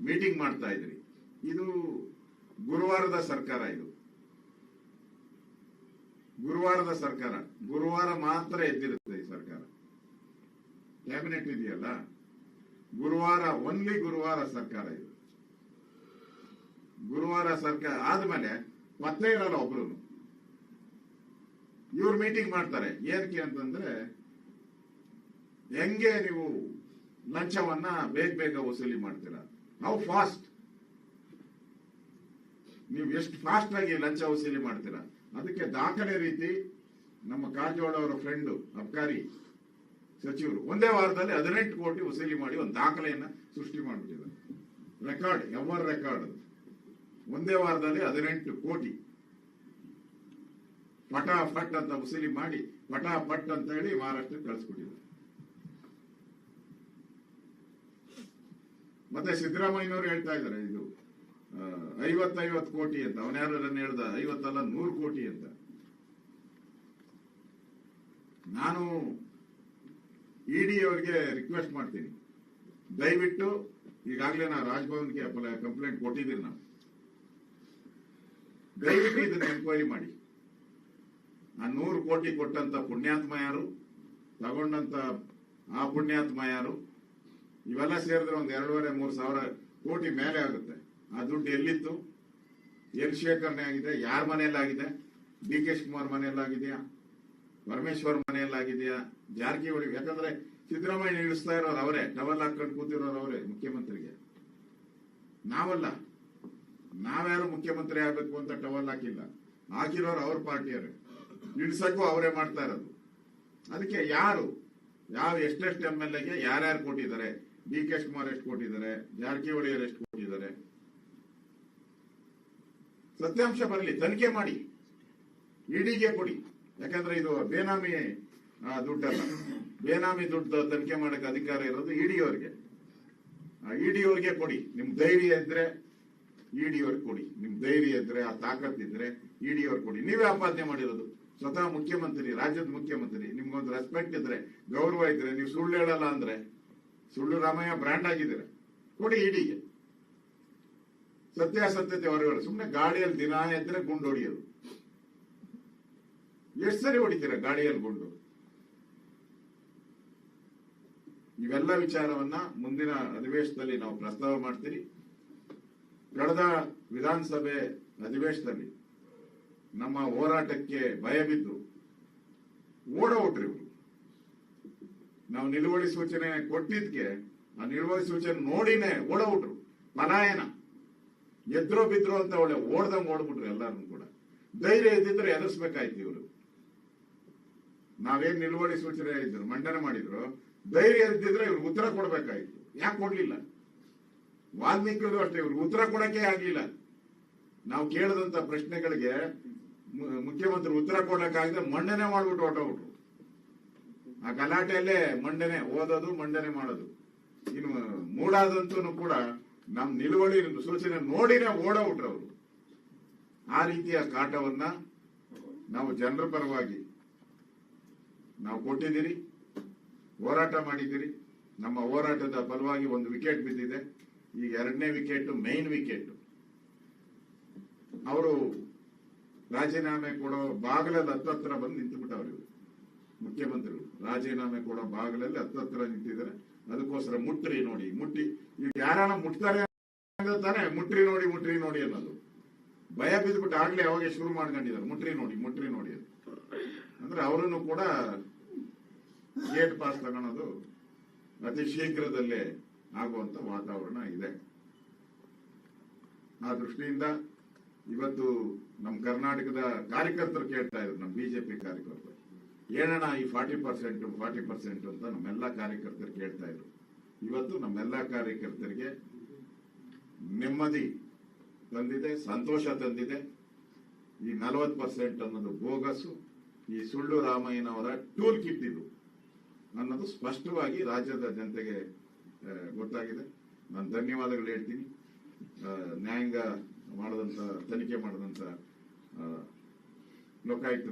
ಮೀಟಿಂಗ್ ಮಾಡ್ತಾ ಇದ್ರಿ. ಇದು ಗುರುವಾರದ ಸರ್ಕಾರ ಇದು. ಗುರುವಾರದ ಸರ್ಕಾರ. ಗುರುವಾರ ಮಾತ್ರ ಎದ್ದಿರುತ್ತೆ ಈ ಸರ್ಕಾರ. ಕ್ಯಾಬಿನೆಟ್ ಇದೆಯಲ್ಲ? ಗುರುವಾರ ಓನ್ಲಿ ಗುರುವಾರ ಸರ್ಕಾರ ಇದು. ಗುರುವಾರ ಸರ್ಕಾರ ಆದ್ಮೇಲೆ ಮತ್ತೆ ಇರಲ್ಲ ಒಬ್ರು ಇವ್ರು ಮೀಟಿಂಗ್ ಮಾಡ್ತಾರೆ. ಏನಕ್ಕೆ ಅಂತಂದ್ರೆ ಹೆಂಗೆ ನೀವು ಲಂಚವನ್ನ ಬೇಗ ಬೇಗ ವಸೂಲಿ ಮಾಡ್ತೀರಾ ನಾವು ಫಾಸ್ಟ್ ನೀವು ಎಷ್ಟು ಫಾಸ್ಟ್ ಆಗಿ ಲಂಚ ವಸೂಲಿ ಮಾಡ್ತೀರಾ? ಅದಕ್ಕೆ ದಾಖಲೆ ರೀತಿ ನಮ್ಮ ಕಾರಜೋಳ ಅವರ ಫ್ರೆಂಡ್ ಅಬ್ಕಾರಿ ಸಚಿವರು ಒಂದೇ ವಾರದಲ್ಲಿ ಹದಿನೆಂಟು ಕೋಟಿ ವಸೂಲಿ ಮಾಡಿ ಒಂದು ದಾಖಲೆಯನ್ನ ಸೃಷ್ಟಿ ಮಾಡಿಬಿಟ್ಟಿದ್ದಾರೆ. ರೆಕಾರ್ಡ್ ಎವರ್ ರೆಕಾರ್ಡ್ ಒಂದೇ ವಾರದಲ್ಲಿ ಹದಿನೆಂಟು ಕೋಟಿ. ಪಟಾ ಪಟ್ ಅಂತ ವಸೂಲಿ ಮಾಡಿ ಪಟಾ ಪಟ್ ಅಂತ ಹೇಳಿ ಮಹಾರಾಷ್ಟ್ರಕ್ಕೆ ಕಳಿಸ್ಬಿಟ್ಟಿದ್ದಾರೆ. ಮತ್ತೆ ಸಿದ್ದರಾಮಯ್ಯನವರು ಹೇಳ್ತಾ ಇದ್ದಾರೆ, ಇದು ಐವತ್ತೈವತ್ತು ಕೋಟಿ ಅಂತ. ಅವನ್ಯಾರು ಹೇಳ್ದ? ಐವತ್ತಲ್ಲ, ನೂರು ಕೋಟಿ ಅಂತ. ನಾನು ಇಡಿ ಅವರಿಗೆ ರಿಕ್ವೆಸ್ಟ್ ಮಾಡ್ತೀನಿ. ದಯವಿಟ್ಟು ಈಗಾಗಲೇ ನಾ ರಾಜ್ಭವನ್ಗೆ ಕಂಪ್ಲೇಂಟ್ ಕೊಟ್ಟಿದ್ದೀನಿ ನಾನು. ದಯವಿಟ್ಟು ಇದನ್ನ ಎನ್ಕ್ವೈರಿ ಮಾಡಿ. ಆ ನೂರು ಕೋಟಿ ಕೊಟ್ಟಂತ ಪುಣ್ಯಾತ್ಮ ಯಾರು? ತಗೊಂಡಂತ ಆ ಪುಣ್ಯಾತ್ಮ ಯಾರು? ಇವೆಲ್ಲ ಸೇರಿದ್ರೆ ಒಂದ್ ಎರಡೂವರೆ, ಮೂರು ಸಾವಿರ ಕೋಟಿ ಮೇಲೆ ಆಗುತ್ತೆ. ಆ ದುಡ್ಡು ಎಲ್ಲಿತ್ತು? ಎಲ್ಲಿ ಶೇಖರಣೆ ಆಗಿದೆ, ಯಾರ ಮನೆಯಲ್ಲಾಗಿದೆ ಡಿ ಕೆ ಕುಮಾರ್ ಮನೆಯಲ್ಲಾಗಿದೆಯಾ ಪರಮೇಶ್ವರ್ ಮನೆಯಲ್ಲಾಗಿದೆಯಾ ಜಾರಕಿಹೊಳಿ ಯಾಕಂದ್ರೆ ಸಿದ್ದರಾಮಯ್ಯ ಇಳಿಸ್ತಾ ಇರೋರು ಅವರೇ ಟವಲ್ ಹಾಕೊಂಡು ಕೂತಿರೋರು ಅವರೇ ಮುಖ್ಯಮಂತ್ರಿಗೆ. ನಾವಲ್ಲ. ನಾವ್ಯಾರು ಮುಖ್ಯಮಂತ್ರಿ ಆಗ್ಬೇಕು ಅಂತ ಟವಲ್ ಹಾಕಿಲ್ಲ. ಹಾಕಿರೋರು ಅವ್ರ ಪಾರ್ಟಿಯವರು. ಇಳಿಸಕ್ಕೂ ಅವರೇ ಮಾಡ್ತಾ ಇರೋದು. ಅದಕ್ಕೆ ಯಾರು, ಯಾವ ಎಷ್ಟೆಷ್ಟು ಎಂ ಎಲ್ ಎಗೆ ಯಾರ್ಯಾರು ಕೊಟ್ಟಿದ್ದಾರೆ ಡಿ ಕೆ ಕುಮಾರ್ ಎಷ್ಟು ಕೊಟ್ಟಿದ್ದಾರೆ ಜಾರಕಿಹೊಳಿ ಅವರು ಎಷ್ಟು ಕೊಟ್ಟಿದ್ದಾರೆ ಸತ್ಯಾಂಶ ಬರಲಿ, ತನಿಖೆ ಮಾಡಿ. ಇಡಿಗೆ ಕೊಡಿ. ಯಾಕಂದ್ರೆ ಇದು ಬೇನಾಮಿ ದುಡ್ಡಲ್ಲ. ಬೇನಾಮಿ ದುಡ್ಡು ತನಿಖೆ ಮಾಡಕ್ಕೆ ಅಧಿಕಾರ ಇರೋದು ಇಡಿ ಅವರಿಗೆ. ಇಡಿ ಅವರಿಗೆ ಕೊಡಿ. ನಿಮ್ ಧೈರ್ಯ ಇದ್ರೆ ಇಡಿ ಅವ್ರಿಗೆ ಕೊಡಿ. ನಿಮ್ ಧೈರ್ಯ ಇದ್ರೆ, ಆ ತಾಕತ್ತಿದ್ರೆ ಇಡಿ ಅವ್ರಿಗೆ ಕೊಡಿ. ನೀವೇ ಆಪಾದನೆ ಮಾಡಿರೋದು. ಸ್ವತಃ ಮುಖ್ಯಮಂತ್ರಿ, ರಾಜ್ಯದ ಮುಖ್ಯಮಂತ್ರಿ, ನಿಮ್ಗೊಂದು ರೆಸ್ಪೆಕ್ಟ್ ಇದ್ರೆ, ಗೌರವ ಇದ್ರೆ, ನೀವು ಸುಳ್ಳು ಹೇಳಲ್ಲ ಅಂದ್ರೆ ಸುಳ್ಳು ರಾಮಯ್ಯ ಬ್ರ್ಯಾಂಡ್ ಆಗಿದ್ದಾರೆ. ಕೊಡಿ ಇಡಿಗೆ ಸತ್ಯಾಸತ್ಯತೆ ಹೊರಗಡೆ. ಸುಮ್ಮನೆ ಗಾಡಿಯಲ್ಲಿ ದಿನ ಎದ್ರೆ ಗುಂಡು ಹೊಡಿಯೋದು. ಎಷ್ಟು ಸರಿ ಹೊಡಿತೀರ ಗಾಡಿಯಲ್ಲಿ ಗುಂಡು? ಇವೆಲ್ಲ ವಿಚಾರವನ್ನ ಮುಂದಿನ ಅಧಿವೇಶನದಲ್ಲಿ ನಾವು ಪ್ರಸ್ತಾವ ಮಾಡ್ತೀರಿ. ಕಳೆದ ವಿಧಾನಸಭೆ ಅಧಿವೇಶನದಲ್ಲಿ ನಮ್ಮ ಹೋರಾಟಕ್ಕೆ ಭಯ ಬಿದ್ದು ಇವರು. ನಾವು ನಿಲುವಳಿ ಸೂಚನೆ ಕೊಟ್ಟಿದ್ಕೆ, ಆ ನಿಲುವಳಿ ಸೂಚನೆ ನೋಡಿನೇ ಓಡಬಿಟ್ರು ಪಲಾಯನ ಎದ್ರೋ ಬಿದ್ರು ಅಂತ ಒಳ್ಳೆ ಓಡ್ದಂಗ್ ಓಡ್ಬಿಟ್ರು ಎಲ್ಲಾರನ್ನು ಕೂಡ. ಧೈರ್ಯ ಇದ್ದಿದ್ರೆ ಎದುರಿಸ್ಬೇಕಾಯ್ತು ಇವರು. ನಾವೇನ್ ನಿಲುವಳಿ ಸೂಚನೆ ಇದ್ರು, ಮಂಡನೆ ಮಾಡಿದ್ರು, ಧೈರ್ಯ ಇದ್ದಿದ್ರೆ ಇವ್ರು ಉತ್ತರ ಕೊಡ್ಬೇಕಾಯ್ತು. ಯಾಕೆ ಕೊಡ್ಲಿಲ್ಲ? ವಾಲ್ಮೀಕಿಗಳು ಅಷ್ಟೇ, ಇವ್ರು ಉತ್ತರ ಕೊಡಕ್ಕೆ ಆಗ್ಲಿಲ್ಲ. ನಾವು ಕೇಳಿದಂತ ಪ್ರಶ್ನೆಗಳಿಗೆ ಮುಖ್ಯಮಂತ್ರಿ ಉತ್ತರ ಕೊಡಕ್ಕಾಗದೆ ಮಂಡನೆ ಮಾಡ್ಬಿಟ್ಟು ಹೊಟ್ಟೋಗ್ಬಿಟ್ರು ಆ ಗಲಾಟೆಯಲ್ಲೇ ಮಂಡನೆ, ಓದೋದು, ಮಂಡನೆ ಮಾಡೋದು. ಇನ್ನು ಮೂಡಾದಂತೂ ಕೂಡ ನಮ್ ನಿಲುವಳಿ ಸೂಚನೆ ನೋಡಿನೇ ಓಡೋಗ್ಬಿಟ್ರು ಅವರು. ಆ ರೀತಿಯ ಕಾಟವನ್ನ ನಾವು ಜನರ ಪರವಾಗಿ ನಾವು ಕೊಟ್ಟಿದ್ದೀರಿ, ಹೋರಾಟ ಮಾಡಿದ್ದೀರಿ. ನಮ್ಮ ಹೋರಾಟದ ಫಲವಾಗಿ ಒಂದು ವಿಕೆಟ್ ಬಿದ್ದಿದೆ. ಈಗ ಎರಡನೇ ವಿಕೆಟ್ ಮೈನ್ ವಿಕೆಟ್. ಅವರು ರಾಜೀನಾಮೆ ಕೊಡೋ ಬಾಗಿಲದ ಹತ್ತತ್ರ ಬಂದು ನಿಂತುಬಿಟ್ಟವ್ರು ಇವರು. ಮುಖ್ಯಮಂತ್ರಿಗಳು. ರಾಜೀನಾಮೆ ಕೊಡೋ ಭಾಗಗಳಲ್ಲಿ ಹತ್ತತ್ರ ನಿಂತಿದ್ದಾರೆ. ಅದಕ್ಕೋಸ್ಕರ ಮುಟ್ರಿ ನೋಡಿ, ಮುಟ್ಟಿ. ಈಗ ಯಾರನ್ನ ಮುಟ್ತಾರೆ ತಾನೆ, ಮುಟ್ರಿ ನೋಡಿ ಮುಟ್ರಿ ನೋಡಿ ಅನ್ನೋದು. ಭಯ ಬಿದ್ದುಬಿಟ್ಟು ಆಗ್ಲೇ ಅವಾಗೆ ಶುರು ಮಾಡ್ಕೊಂಡಿದ್ದಾರೆ. ಮುಟ್ರಿ ನೋಡಿ ಮುಟ್ರಿ ನೋಡಿ. ಅಂದ್ರೆ ಅವರನ್ನು ಕೂಡ ಗೇಟ್ ಪಾಸ್ ತಗೊಳೋದು ಅತಿ ಶೀಘ್ರದಲ್ಲೇ ಆಗುವಂತ ವಾತಾವರಣ ಇದೆ. ಆ ದೃಷ್ಟಿಯಿಂದ ಇವತ್ತು ನಮ್ಮ ಕರ್ನಾಟಕದ ಕಾರ್ಯಕರ್ತರು ಕೇಳ್ತಾ ಇದ್ರು ನಮ್ಮ ಬಿಜೆಪಿ ಕಾರ್ಯಕರ್ತರು. ಏನಣ್ಣ ಈ ಫಾರ್ಟಿ ಪರ್ಸೆಂಟ್ ಫಾರ್ಟಿ ಪರ್ಸೆಂಟ್ ಅಂತ ನಮ್ಮೆಲ್ಲ ಕಾರ್ಯಕರ್ತರು ಕೇಳ್ತಾ ಇದ್ರು. ಇವತ್ತು ನಮ್ಮೆಲ್ಲ ಕಾರ್ಯಕರ್ತರಿಗೆ ನೆಮ್ಮದಿ ತಂದಿದೆ, ಸಂತೋಷ ತಂದಿದೆ. ಈ ನಲವತ್ತು ಪರ್ಸೆಂಟ್ ಅನ್ನೋದು ಬೋಗಸ್ಸು, ಈ ಸುಳ್ಳು ರಾಮಯ್ಯನವರ ಟೂಲ್ ಕಿಟ್ ಇದು. ಅನ್ನೋದು ಸ್ಪಷ್ಟವಾಗಿ ರಾಜ್ಯದ ಜನತೆಗೆ ಗೊತ್ತಾಗಿದೆ. ನಾನು ಧನ್ಯವಾದಗಳು ಹೇಳ್ತೀನಿ. ನ್ಯಾಯಾಂಗ ಮಾಡಿದಂಥ ತನಿಖೆ ಮಾಡಿದಂಥ ಲೋಕಾಯುಕ್ತ